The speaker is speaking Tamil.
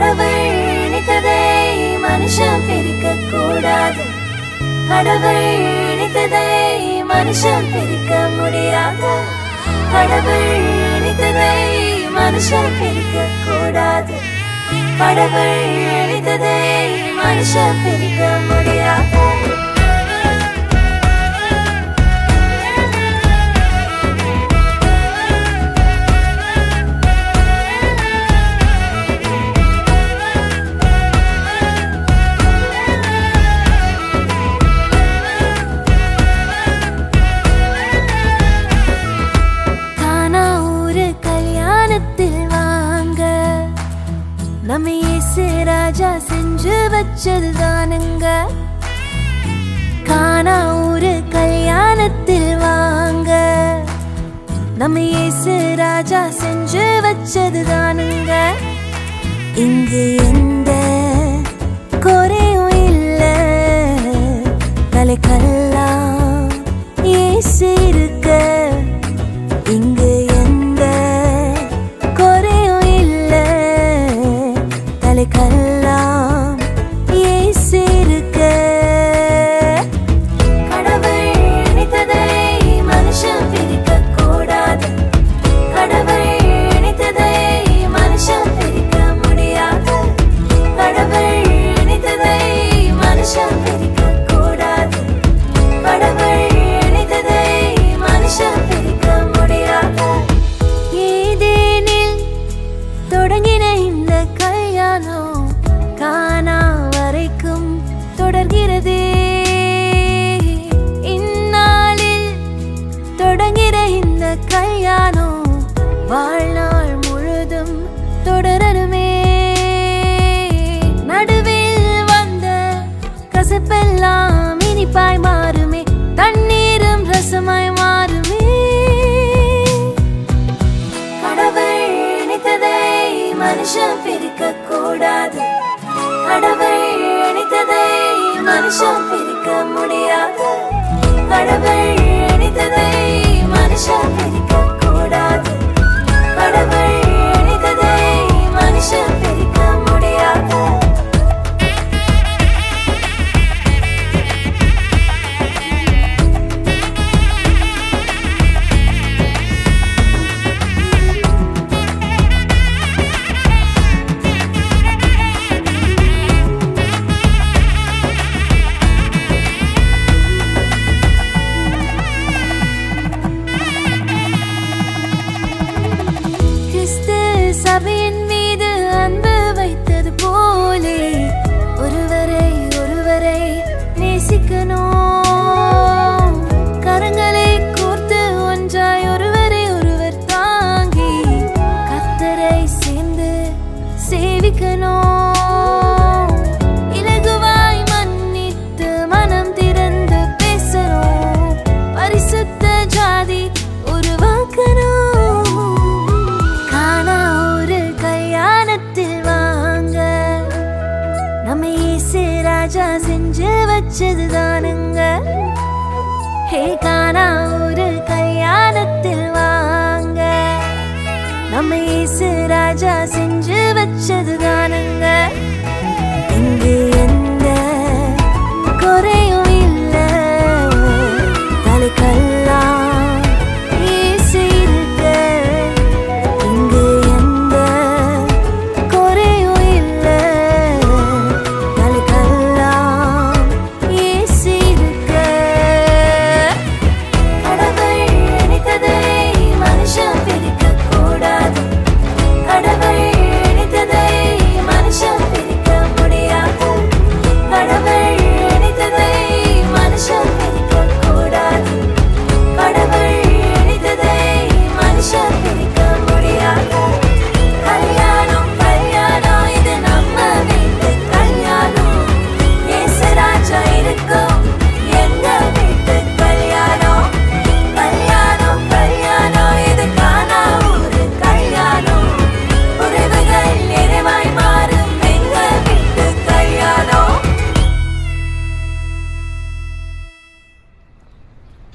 கடவுள் நினைத்ததை மனுஷன் பிரிக்க கூடாது கடவுள் நினைத்ததை மனுஷன் பிரிக்க முடியாது. கடவுள் நினைத்ததை மனுஷன் பிரிக்க கூடாது கடவுள் நினைத்ததை மனுஷன் பிரிக்க முடியாது. ராஜா செஞ்சு வச்சது தானுங்க. காணா ஒரு கல்யாணத்தில் வாங்க. நம்ம இயேசு ராஜா செஞ்சு வச்சது தானுங்க. இங்கு எந்த குறையும் இல்லை. கலைக்கெல்லாம் இயேசு இருக்க. கல்யாணம் வாழ்நாள் முழுதும் தொடரணுமே. நடுவில் வந்த கசப்பெல்லாம் இனிப்பாய் மாறுமே. தண்ணீரும் ரசமாய் மாறுமே. கடவுள் நினைத்ததை மனுஷன் வச்சது தானுங்க ஹே காணா ஒரு கல்யாணத்தில் வாங்க. நம்ம இயேசு ராஜா செஞ்சு வச்சது